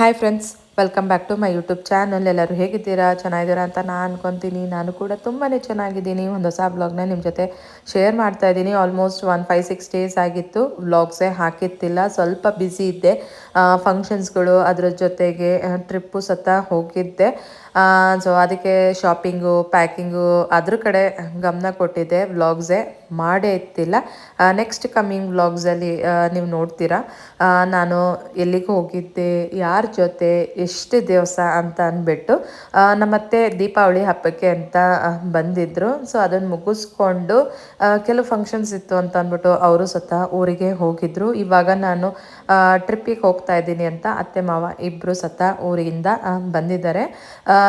Hi friends welcome back to my YouTube channel ಎಲ್ಲರೂ ಹೇಗಿದ್ದೀರಾ? ಚೆನ್ನಾಗಿದ್ದೀರಾ ಅಂತ ನಾನು ಅನ್ಕೊತೀನಿ. ನಾನು ಕೂಡ ತುಂಬಾ ಚೆನ್ನಾಗಿದ್ದೀನಿ. ಒಂದು ಹೊಸ ಬ್ಲಾಗ್ನ ನಿಮ್ಮ ಜೊತೆ ಶೇರ್ ಮಾಡ್ತಾ ಇದ್ದೀನಿ. Almost one five six days ಆಗಿತ್ತು. ವ್ಲಾಗ್ಸೇ ಹಾಕಿತ್ತಿಲ್ಲ ಸ್ವಲ್ಪ ಬ್ಯುಸಿ ಇದ್ದೆ. ಫಂಕ್ಷನ್ಸ್ಗಳು ಅದರ ಜೊತೆಗೆ ಟ್ರಿಪ್ಪು ಸತ ಹೋಗಿದ್ದೆ. ಸೊ ಅದಕ್ಕೆ ಶಾಪಿಂಗು ಪ್ಯಾಕಿಂಗು ಅದ್ರ ಕಡೆ ಗಮನ ಕೊಟ್ಟಿದ್ದೆ ವ್ಲಾಗ್ಸೇ ಮಾಡೇ ಇತ್ತಿಲ್ಲ ನೆಕ್ಸ್ಟ್ ಕಮ್ಮಿಂಗ್ ವ್ಲಾಗ್ಸಲ್ಲಿ ನೀವು ನೋಡ್ತೀರಾ. ನಾನು ಎಲ್ಲಿಗೆ ಹೋಗಿದ್ದೆ, ಯಾರ ಜೊತೆ, ಎಷ್ಟು ದಿವಸ ಅಂತ ಅಂದ್ಬಿಟ್ಟು ನಮ್ಮತ್ತೆ ದೀಪಾವಳಿ ಹಬ್ಬಕ್ಕೆ ಅಂತ ಬಂದಿದ್ದರು ಸೊ ಅದನ್ನು ಮುಗಿಸ್ಕೊಂಡು ಕೆಲವು ಫಂಕ್ಷನ್ಸ್ ಇತ್ತು ಅಂತ ಅಂದ್ಬಿಟ್ಟು ಅವರು ಸತ ಊರಿಗೆ ಹೋಗಿದ್ರು. ಇವಾಗ ನಾನು ಟ್ರಿಪ್ಪಿಗೆ ಹೋಗ್ತಾ ಇದ್ದೀನಿ ಅಂತ ಅತ್ತೆ ಮಾವ ಇಬ್ಬರು ಸತ ಊರಿಂದ ಬಂದಿದ್ದಾರೆ.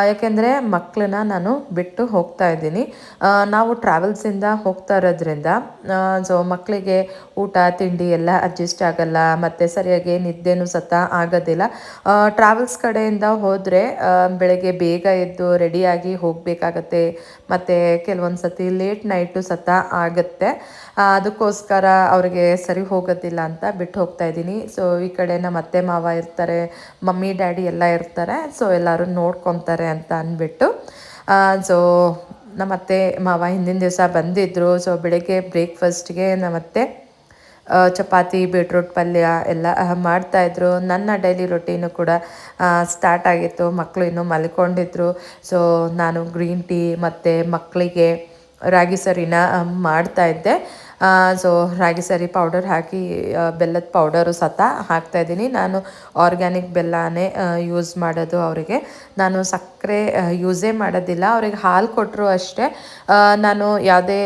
ಯಾಕೆಂದರೆ ಮಕ್ಕಳನ್ನ ನಾನು ಬಿಟ್ಟು ಹೋಗ್ತಾ ಇದ್ದೀನಿ. ನಾವು ಟ್ರಾವೆಲ್ಸಿಂದ ಹೋಗ್ತಾ ಇರೋದ್ರಿಂದ ಸೊ ಮಕ್ಕಳಿಗೆ ಊಟ, ತಿಂಡಿ ಎಲ್ಲ ಅಡ್ಜಸ್ಟ್ ಆಗಲ್ಲ, ಮತ್ತು ಸರಿಯಾಗಿ ನಿದ್ದೆನೂ ಸತ ಆಗೋದಿಲ್ಲ. ಟ್ರಾವೆಲ್ಸ್ ಕಡೆಯಿಂದ ಹೋದರೆ ಬೆಳಗ್ಗೆ ಬೇಗ ಎದ್ದು ರೆಡಿಯಾಗಿ ಹೋಗಬೇಕಾಗತ್ತೆ, ಮತ್ತು ಕೆಲವೊಂದು ಸತಿ ಲೇಟ್ ನೈಟು ಸತ ಆಗುತ್ತೆ. ಅದಕ್ಕೋಸ್ಕರ ಅವರಿಗೆ ಸರಿ ಹೋಗೋದಿಲ್ಲ ಅಂತ ಬಿಟ್ಟು ಹೋಗ್ತಾ ಇದ್ದೀನಿ. ಸೊ ಈ ಕಡೆ ನಮ್ಮ ಅತ್ತೆ ಮಾವ ಇರ್ತಾರೆ, ಮಮ್ಮಿ, ಡ್ಯಾಡಿ ಎಲ್ಲ ಇರ್ತಾರೆ ಸೊ ಎಲ್ಲರೂ ನೋಡ್ಕೊತಾರೆ. ಅಂತ ಅಂದ್ಬಿಟ್ಟು ಸೊ ನಮ್ಮ ಅತ್ತೆ, ಮಾವ ಹಿಂದಿನ ದಿವಸ ಬಂದಿದ್ದರು ಸೊ ಬೆಳಗ್ಗೆ ಬ್ರೇಕ್ಫಾಸ್ಟ್ಗೆ ನಮ್ಮತ್ತೆ ಚಪಾತಿ ಬೀಟ್ರೂಟ್ ಪಲ್ಯ ಎಲ್ಲ ಮಾಡ್ತಾಯಿದ್ರು ನನ್ನ ಡೈಲಿ ರೊಟೀನು ಕೂಡ ಸ್ಟಾರ್ಟ್ ಆಗಿತ್ತು. ಮಕ್ಕಳು ಇನ್ನೂ ಮಲ್ಕೊಂಡಿದ್ರು. ಸೊ ನಾನು ಗ್ರೀನ್ ಟೀ ಮತ್ತು ಮಕ್ಕಳಿಗೆ ರಾಗಿ ಸರಿನ ಮಾಡ್ತಾ ಇದ್ದೆ. ಸೊ ರಾಗಿ ಸರಿ ಪೌಡರ್ ಹಾಕಿ ಬೆಲ್ಲದ ಪೌಡರು ಸತ ಹಾಕ್ತಾಯಿದ್ದೀನಿ ನಾನು ಆರ್ಗ್ಯಾನಿಕ್ ಬೆಲ್ಲನೇ ಯೂಸ್ ಮಾಡೋದು ಅವರಿಗೆ. ನಾನು ಸಕ್ಕರೆ ಯೂಸೇ ಮಾಡೋದಿಲ್ಲ. ಅವ್ರಿಗೆ ಹಾಲು ಕೊಟ್ಟರು ಅಷ್ಟೇ. ನಾನು ಯಾವುದೇ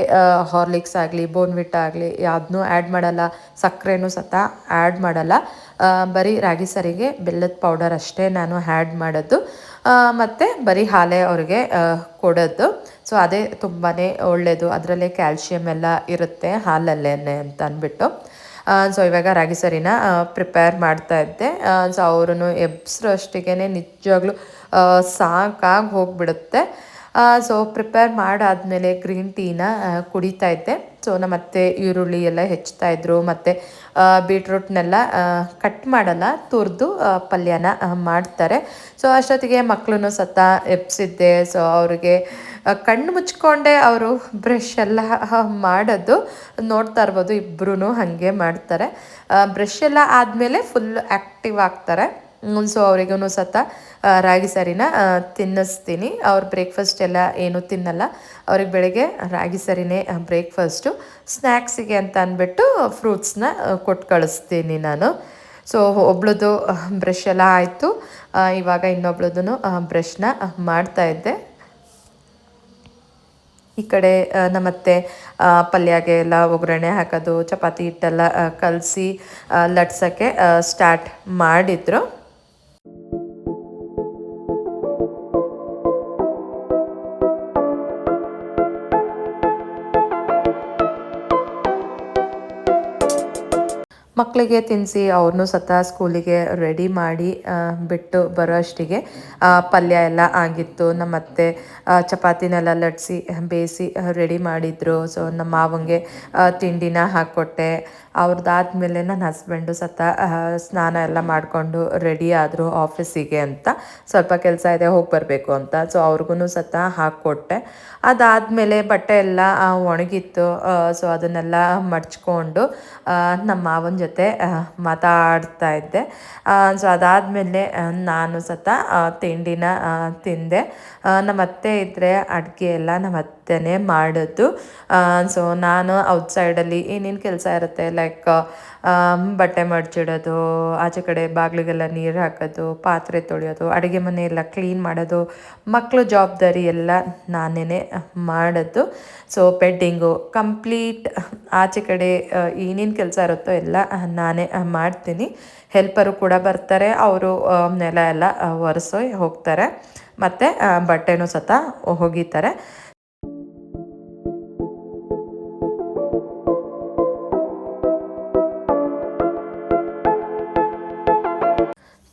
ಹಾರ್ಲಿಕ್ಸ್ ಆಗಲಿ ಬೋನ್ವಿಟ್ ಆಗಲಿ ಯಾವುದನ್ನೂ ಆ್ಯಡ್ ಮಾಡಲ್ಲ. ಸಕ್ಕರೆನೂ ಸತ ಆ್ಯಡ್ ಮಾಡಲ್ಲ. ಬರೀ ರಾಗಿ ಸರಿಗೆ ಬೆಲ್ಲದ ಪೌಡರ್ ಅಷ್ಟೇ ನಾನು ಆ್ಯಡ್ ಮಾಡೋದು. ಮತ್ತು ಬರೀ ಹಾಲೇ ಅವ್ರಿಗೆ ಕೊಡೋದು. ಸೊ ಅದೇ ತುಂಬಾ ಒಳ್ಳೆಯದು ಅದರಲ್ಲೇ ಕ್ಯಾಲ್ಶಿಯಮ್ ಎಲ್ಲ ಇರುತ್ತೆ ಹಾಲಲ್ಲೇ ಅಂತ ಅಂದ್ಬಿಟ್ಟು. ಸೊ ಇವಾಗ ರಾಗಿ ಸರಿನ ಪ್ರಿಪೇರ್ ಮಾಡ್ತಾ ಇದ್ದೆ. ಸೊ ಅವರನ್ನು ಎಬ್ಸ್ರು ಅಷ್ಟಿಗೆ ನಿಜವಾಗ್ಲೂ ಸಾಕಾಗಿ ಹೋಗ್ಬಿಡುತ್ತೆ. ಸೊ ಪ್ರಿಪೇರ್ ಮಾಡಾದಮೇಲೆ ಗ್ರೀನ್ ಟೀನ ಕುಡಿತಾ ಇದ್ದೆ. ಸೊ ನಮ್ಮ ಅತ್ತೆ ಈರುಳ್ಳಿ ಎಲ್ಲ ಹೆಚ್ಚುತ್ತಾ ಇದ್ರು. ಮತ್ತು ಬೀಟ್ರೂಟ್ನೆಲ್ಲ ಕಟ್ ಮಾಡಲ್ಲ, ತುರಿದು ಪಲ್ಯನ ಮಾಡ್ತಾರೆ. ಸೊ ಅಷ್ಟೊತ್ತಿಗೆ ಮಕ್ಕಳನ್ನು ಸತ ಎಪ್ಸಿದ್ದೆ ಸೊ ಅವ್ರಿಗೆ ಕಣ್ಣು ಮುಚ್ಕೊಂಡೆ ಅವರು ಬ್ರಷ್ ಎಲ್ಲ ಮಾಡೋದು ನೋಡ್ತಾ ಇರ್ಬೋದು ಇಬ್ಬರೂ ಹಾಗೆ ಮಾಡ್ತಾರೆ. ಬ್ರಷ್ ಎಲ್ಲ ಆದಮೇಲೆ ಫುಲ್ ಆ್ಯಕ್ಟಿವ್ ಆಗ್ತಾರೆ. ಸೊ ಅವರಿಗೂ ಸತ ರಾಗಿ ಸಾರಿನ ತಿನ್ನಿಸ್ತೀನಿ. ಅವ್ರ ಬ್ರೇಕ್ಫಾಸ್ಟ್ ಎಲ್ಲ ಏನು ತಿನ್ನಲ್ಲ. ಅವ್ರಿಗೆ ಬೆಳಗ್ಗೆ ರಾಗಿ ಸರಿನೇ ಬ್ರೇಕ್ಫಾಸ್ಟು ಸ್ನ್ಯಾಕ್ಸಿಗೆ ಅಂತ ಅಂದ್ಬಿಟ್ಟು ಫ್ರೂಟ್ಸ್ನ ಕೊಟ್ಟು ಕಳಿಸ್ತೀನಿ ನಾನು. ಸೊ ಒಬ್ಳದು ಬ್ರಷ್ ಎಲ್ಲ ಆಯಿತು. ಇವಾಗ ಇನ್ನೊಬ್ಳದ್ದು ಬ್ರಷ್ನ ಮಾಡ್ತಾ ಇದ್ದೆ. ಈ ಕಡೆ ನಮ್ಮತ್ತೆ ಪಲ್ಯಗೆ ಎಲ್ಲ ಒಗ್ಗರಣೆ ಹಾಕೋದು, ಚಪಾತಿ ಹಿಟ್ಟೆಲ್ಲ ಕಲಸಿ ಲಟ್ಸೋಕ್ಕೆ ಸ್ಟಾರ್ಟ್ ಮಾಡಿದ್ರು. ಮಕ್ಕಳಿಗೆ ತಿನ್ನಿಸಿ ಅವ್ರನ್ನೂ ಸತ ಸ್ಕೂಲಿಗೆ ರೆಡಿ ಮಾಡಿ ಬಿಟ್ಟು ಬರೋ ಅಷ್ಟಿಗೆ ಪಲ್ಯ ಎಲ್ಲ ಆಗಿತ್ತು. ನಮ್ಮ ಅತ್ತೆ ಚಪಾತಿನೆಲ್ಲ ಲಟ್ಸಿ, ಬೇಯಿಸಿ ರೆಡಿ ಮಾಡಿದ್ರು. ಸೊ ನಮ್ಮ ಮಾವಂಗೆ ತಿಂಡಿನ ಹಾಕ್ಕೊಟ್ಟೆ. ಅವ್ರದ್ದಾದ್ಮೇಲೆ ನನ್ನ ಹಸ್ಬೆಂಡು ಸತ ಸ್ನಾನ ಎಲ್ಲ ಮಾಡಿಕೊಂಡು ರೆಡಿ ಆದರು ಆಫೀಸಿಗೆ ಅಂತ. ಸ್ವಲ್ಪ ಕೆಲಸ ಇದೆ, ಹೋಗಿ ಬರಬೇಕು ಅಂತ. ಸೊ ಅವ್ರಿಗೂ ಸತ ಹಾಕ್ಕೊಟ್ಟೆ. ಅದಾದಮೇಲೆ ಬಟ್ಟೆ ಎಲ್ಲ ಒಣಗಿತ್ತು. ಸೊ ಅದನ್ನೆಲ್ಲ ಮಡ್ಚ್ಕೊಂಡು ನಮ್ಮ ಮಾವನ ಜೊತೆ ಮಾತಾಡ್ತಾ ಇದ್ದೆ. ಸೊ ಅದಾದಮೇಲೆ ನಾನು ಸತ ತಿಂಡಿನ ತಿಂದೆ. ನಮ್ಮ ಅತ್ತೆ ಇದ್ದರೆ ಅಡುಗೆ ಎಲ್ಲ ನಮ್ಮ ಅತ್ತೆನೇ ಮಾಡಿದ್ದು. ಸೊ ನಾನು ಔಟ್ಸೈಡಲ್ಲಿ ಏನೇನು ಕೆಲಸ ಇರುತ್ತೆ ಲೈಕ್ ಬಟ್ಟೆ ಮಡ್ಚಿಡೋದು, ಆಚೆ ಕಡೆ ಬಾಗಿಲಿಗೆಲ್ಲ ನೀರು ಹಾಕೋದು, ಪಾತ್ರೆ ತೊಳೆಯೋದು, ಅಡುಗೆ ಮನೆಯೆಲ್ಲ ಕ್ಲೀನ್ ಮಾಡೋದು ಮಕ್ಕಳು ಜವಾಬ್ದಾರಿ ಎಲ್ಲ ನಾನೇ ಮಾಡೋದು ಸೊ ಪೆಡ್ಡಿಂಗು ಕಂಪ್ಲೀಟ್ ಆಚೆ ಕಡೆ ಏನೇನು ಕೆಲಸ ಇರುತ್ತೋ ಎಲ್ಲ ನಾನೇ ಮಾಡ್ತೀನಿ. ಹೆಲ್ಪರು ಕೂಡ ಬರ್ತಾರೆ, ಅವರು ನೆಲ ಎಲ್ಲ ಒರೆಸೋ ಹೋಗ್ತಾರೆ. ಮತ್ತು ಬಟ್ಟೆನೂ ಸತ ಒಗಿತಾರೆ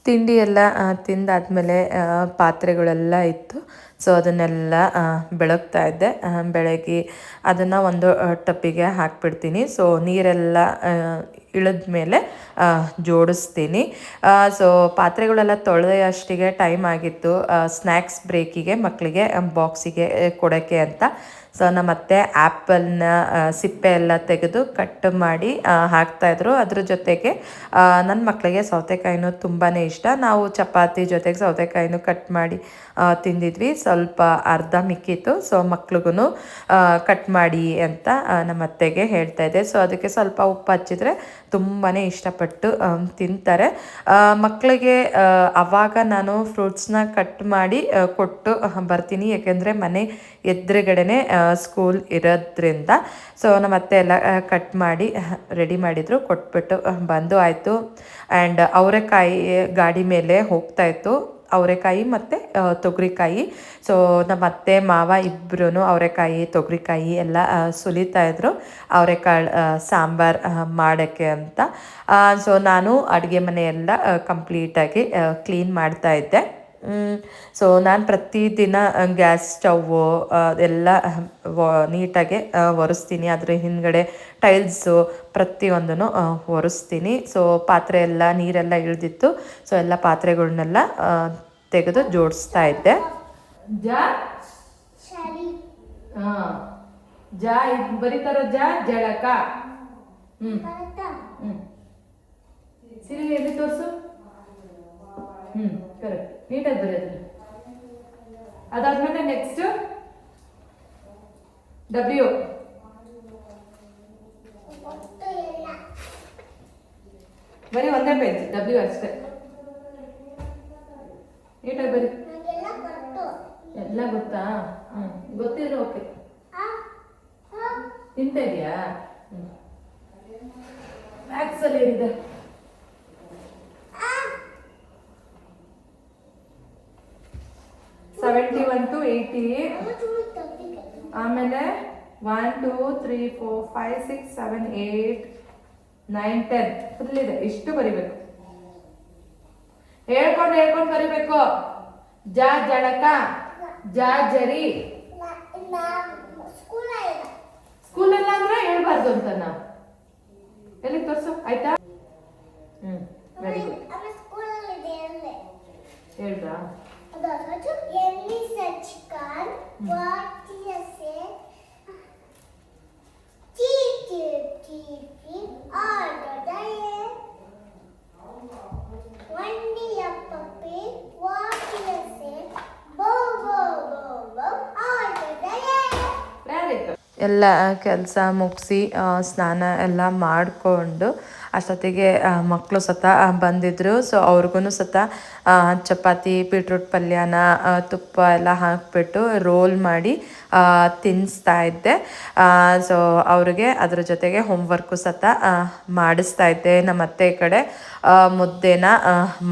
ತಿಂಡಿ ಎಲ್ಲ ತಿಂದಾದಮೇಲೆ ಪಾತ್ರೆಗಳೆಲ್ಲ ಇತ್ತು. ಸೊ ಅದನ್ನೆಲ್ಲ ಬೆಳಗ್ತಾ ಇದ್ದೆ. ಬೆಳಗಿ ಅದನ್ನು ಒಂದು ಟಪ್ಪಿಗೆ ಹಾಕಿಬಿಡ್ತೀನಿ. ಸೊ ನೀರೆಲ್ಲ ಇಳಿದ ಮೇಲೆ ಜೋಡಿಸ್ತೀನಿ. ಸೊ ಪಾತ್ರೆಗಳೆಲ್ಲ ತೊಳೆದ ಅಷ್ಟಿಗೆ ಟೈಮ್ ಆಗಿತ್ತು. ಸ್ನ್ಯಾಕ್ಸ್ ಬ್ರೇಕಿಗೆ ಮಕ್ಕಳಿಗೆ ಬಾಕ್ಸಿಗೆ ಕೊಡೋಕ್ಕೆ ಅಂತ. ಸೊ ನಮ್ಮ ಅತ್ತೆ ಆ್ಯಪಲ್ನ ಸಿಪ್ಪೆ ಎಲ್ಲ ತೆಗೆದು ಕಟ್ ಮಾಡಿ ಹಾಕ್ತಾಯಿದ್ರು ಅದ್ರ ಜೊತೆಗೆ ನನ್ನ ಮಕ್ಕಳಿಗೆ ಸೌತೆಕಾಯಿನೂ ತುಂಬಾ ಇಷ್ಟ. ನಾವು ಚಪಾತಿ ಜೊತೆಗೆ ಸೌತೆಕಾಯಿನೂ ಕಟ್ ಮಾಡಿ ತಿಂದಿದ್ವಿ. ಸ್ವಲ್ಪ ಅರ್ಧ ಮಿಕ್ಕಿತ್ತು. ಸೊ ಮಕ್ಳಿಗೂ ಕಟ್ ಮಾಡಿ ಅಂತ ನಮ್ಮ ಅತ್ತೆಗೆ ಹೇಳ್ತಾ ಇದ್ದೆ. ಸೊ ಅದಕ್ಕೆ ಸ್ವಲ್ಪ ಉಪ್ಪು ಹಚ್ಚಿದ್ರೆ ತುಂಬಾ ಇಷ್ಟಪಟ್ಟು ತಿಂತಾರೆ. ಮಕ್ಕಳಿಗೆ ಅವಾಗ ನಾನು ಫ್ರೂಟ್ಸ್ನ ಕಟ್ ಮಾಡಿ ಕೊಟ್ಟು ಬರ್ತೀನಿ. ಯಾಕೆಂದರೆ ಮನೆ ಎದುರುಗಡೆನೆ ಸ್ಕೂಲ್ ಇರೋದ್ರಿಂದ. ಸೊ ನಮ್ಮ ಅತ್ತೆ ಎಲ್ಲ ಕಟ್ ಮಾಡಿ ರೆಡಿ ಮಾಡಿದರು, ಕೊಟ್ಬಿಟ್ಟು ಬಂದು ಆಯಿತು. ಆ್ಯಂಡ್ ಅವರೆಕಾಯಿ ಗಾಡಿ ಮೇಲೆ ಹೋಗ್ತಾ ಇತ್ತು. ಅವರೆಕಾಯಿ ಮತ್ತು ತೊಗರಿಕಾಯಿ. ಸೊ ನಮ್ಮ ಅತ್ತೆ ಮಾವ ಇಬ್ಬರೂ ಅವರೆಕಾಯಿ ತೊಗರಿಕಾಯಿ ಎಲ್ಲ ಆ, ಸುಲಿತಾ ಇದ್ರು. ಅವರೆಕಾಳು ಸಾಂಬಾರು ಮಾಡೋಕ್ಕೆ ಅಂತ. ಸೊ ನಾನು ಅಡುಗೆ ಮನೆಯೆಲ್ಲ ಕಂಪ್ಲೀಟಾಗಿ ಕ್ಲೀನ್ ಮಾಡ್ತಾ ಇದ್ದೆ. ಸೊ ನಾನು ಪ್ರತಿದಿನ ಗ್ಯಾಸ್ ಸ್ಟವ್ವು ಎಲ್ಲ ನೀಟಾಗಿ ಒರೆಸ್ತೀನಿ. ಅದ್ರ ಹಿಂದ್ಗಡೆ ಟೈಲ್ಸು ಪ್ರತಿಯೊಂದನ್ನು ಒರೆಸ್ತೀನಿ. ಸೊ ಪಾತ್ರೆ ಎಲ್ಲ ನೀರೆಲ್ಲ ಇಳಿದಿತ್ತು. ಸೊ ಎಲ್ಲ ಪಾತ್ರೆಗಳನ್ನೆಲ್ಲ ತೆಗೆದು ಜೋಡಿಸ್ತಾ ಇದ್ದೆ. ಜಾ? ಇದು ಬರೀತಾರ ಜಾ? ಜಳಕ. ಹ್ಮ್. ಹ್ಮ್. ಸಿರಿ ಎಲ್ಲಿ ತೋರ್ಸು? ಹ್ಮ್ ಕರೆಕ್ಟ್ ನೀಟಾಗಿ ಬರೆಯೋದು. ಅದಾದ್ಮೇಲೆ ನೆಕ್ಸ್ಟ್ ಡಬ್ಲ್ಯೂ ಬರೀ ಒಂದೇ ಪೇಜ್ ಡಬ್ಲ್ಯೂ ಅಷ್ಟೇ. ನೀಟಾಗಿ ಬರಿ. ಎಲ್ಲ ಗೊತ್ತಾ? ಹ್ಮ್, ಗೊತ್ತಿದ್ರೆ ಓಕೆ ತಿಂತ ಇದೆಯಾ? ಅಲ್ಲಿ ಏನಿದೆ? ಸೆವೆಂಟಿ ಒನ್ ಟು ಏಯ್ಟಿ ಆಮೇಲೆ one two three four five six seven eight nine ten full ಇದೆ. ಇಷ್ಟು ಬರಿಬೇಕು. ಹೇಳ್ಕೊಂಡು ಹೇಳ್ಕೊಂಡು ಬರಿಬೇಕು. ಜಾ ಜಡಕ. ಜಾ ಜರಿ. ಸ್ಕೂಲಲ್ಲ ಅಂದ್ರೆ ಹೇಳ್ಬಾರ್ದು ಅಂತ ನಾವು ಎಲ್ಲಿ ತೋರ್ಸು? ಆಯ್ತಾ? ಹ್ಮ್ ವೆರಿ ಗುಡ್ ಹೇಳ್ದಾ? dönüşüp yeni çıkan bu ಎಲ್ಲ ಕೆಲಸ ಮುಗಿಸಿ ಸ್ನಾನ ಎಲ್ಲ ಮಾಡಿಕೊಂಡು ಅಷ್ಟೊತ್ತಿಗೆ ಮಕ್ಕಳು ಸತ ಬಂದಿದ್ದರು ಸೊ ಅವ್ರಿಗೂ ಸತ ಚಪಾತಿ ಬೀಟ್ರೂಟ್ ಪಲ್ಯನ ತುಪ್ಪ ಎಲ್ಲ ಹಾಕಿಬಿಟ್ಟು ರೋಲ್ ಮಾಡಿ ತಿನ್ನಿಸ್ತಾ ಇದ್ದೆ. ಸೊ ಅವ್ರಿಗೆ ಅದ್ರ ಜೊತೆಗೆ ಹೋಮ್ವರ್ಕು ಸತ ಮಾಡಿಸ್ತಾ ಇದ್ದೆ. ನಮ್ಮ ಅತ್ತೆ ಕಡೆ ಮುದ್ದೆನ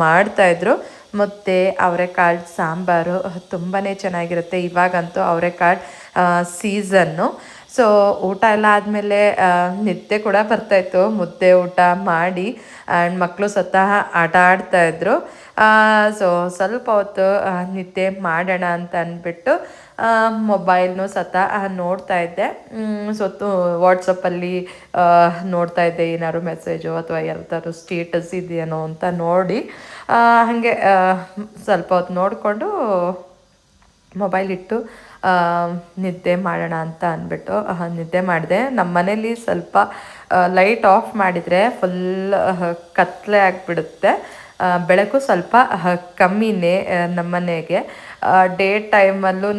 ಮಾಡ್ತಾಯಿದ್ರು ಮತ್ತು ಅವರೆಕಾಳು, ಸಾಂಬಾರು ತುಂಬಾ ಚೆನ್ನಾಗಿರುತ್ತೆ. ಇವಾಗಂತೂ ಅವರೆಕಾಳು ಸೀಸನ್ನು ಸೊ ಊಟ ಎಲ್ಲ ಆದಮೇಲೆ ನಿದ್ದೆ ಕೂಡ ಬರ್ತಾಯಿತ್ತು ಮುದ್ದೆ ಊಟ ಮಾಡಿ ಆ್ಯಂಡ್ ಮಕ್ಕಳು ಸ್ವತಃ ಆಟ ಆಡ್ತಾಯಿದ್ರು ಸೊ ಸ್ವಲ್ಪ ಹೊತ್ತು ನಿದ್ದೆ ಮಾಡೋಣ ಅಂತ ಅಂದ್ಬಿಟ್ಟು ಮೊಬೈಲ್ನು ಸತ ನೋಡ್ತಾ ಇದ್ದೆ. ಸೊ ವಾಟ್ಸಪ್ಪಲ್ಲಿ ನೋಡ್ತಾ ಇದ್ದೆ. ಏನಾದ್ರು ಮೆಸೇಜು ಅಥವಾ ಯಾವ್ದಾದ್ರು ಸ್ಟೇಟಸ್ ಇದೆಯೇನೋ ಅಂತ ನೋಡಿ ಹಾಗೆ ಸ್ವಲ್ಪ ಹೊತ್ತು ನೋಡಿಕೊಂಡು, ಮೊಬೈಲ್ ಇಟ್ಟು ನಿದ್ದೆ ಮಾಡೋಣ ಅಂತ ಅಂದ್ಬಿಟ್ಟು ನಿದ್ದೆ ಮಾಡಿದೆ. ನಮ್ಮ ಮನೇಲಿ ಸ್ವಲ್ಪ ಲೈಟ್ ಆಫ್ ಮಾಡಿದರೆ ಫುಲ್ ಕತ್ತಲೆ ಆಗಿಬಿಡುತ್ತೆ. ಬೆಳಕು ಸ್ವಲ್ಪ ಕಮ್ಮಿನೇ ನಮ್ಮ ಮನೆಗೆ. ಡೇ ಟೈಮಲ್ಲೂ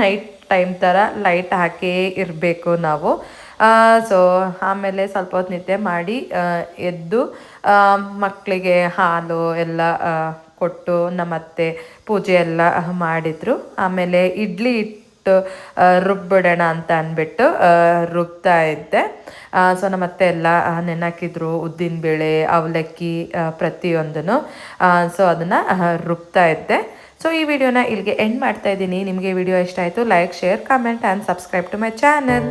ನೈಟ್ ಟೈಮ್ ಥರ ಲೈಟ್ ಹಾಕೇ ಇರಬೇಕು ನಾವು. ಸೊ ಆಮೇಲೆ ಸ್ವಲ್ಪ ಹೊತ್ತು ನಿದ್ದೆ ಮಾಡಿ ಎದ್ದು ಮಕ್ಕಳಿಗೆ ಹಾಲು ಎಲ್ಲ ಕೊಟ್ಟು ನಮ್ಮತ್ತೆ ಪೂಜೆ ಎಲ್ಲ ಮಾಡಿದರು. ಆಮೇಲೆ ಇಡ್ಲಿ ಇಟ್ಟು ರುಬ್ಬಿಡೋಣ ಅಂತ ಅಂದ್ಬಿಟ್ಟು ರುಬ್ತಾ ಇದ್ದೆ. ಸೊ ನಮ್ಮತ್ತೆ ಎಲ್ಲ ಆ, ನೆನಕಿದ್ರು ಉದ್ದಿನಬೇಳೆ ಅವಲಕ್ಕಿ ಪ್ರತಿಯೊಂದನ್ನು. ಸೊ ಅದನ್ನು ರುಬ್ತಾ ಇದ್ದೆ. ಸೊ ಈ ವಿಡಿಯೋನ ಇಲ್ಲಿಗೆ ಎಂಡ್ ಮಾಡ್ತಾ ಇದ್ದೀನಿ. ನಿಮಗೆ ವಿಡಿಯೋ ಇಷ್ಟ ಆಯಿತು like share comment and subscribe to my channel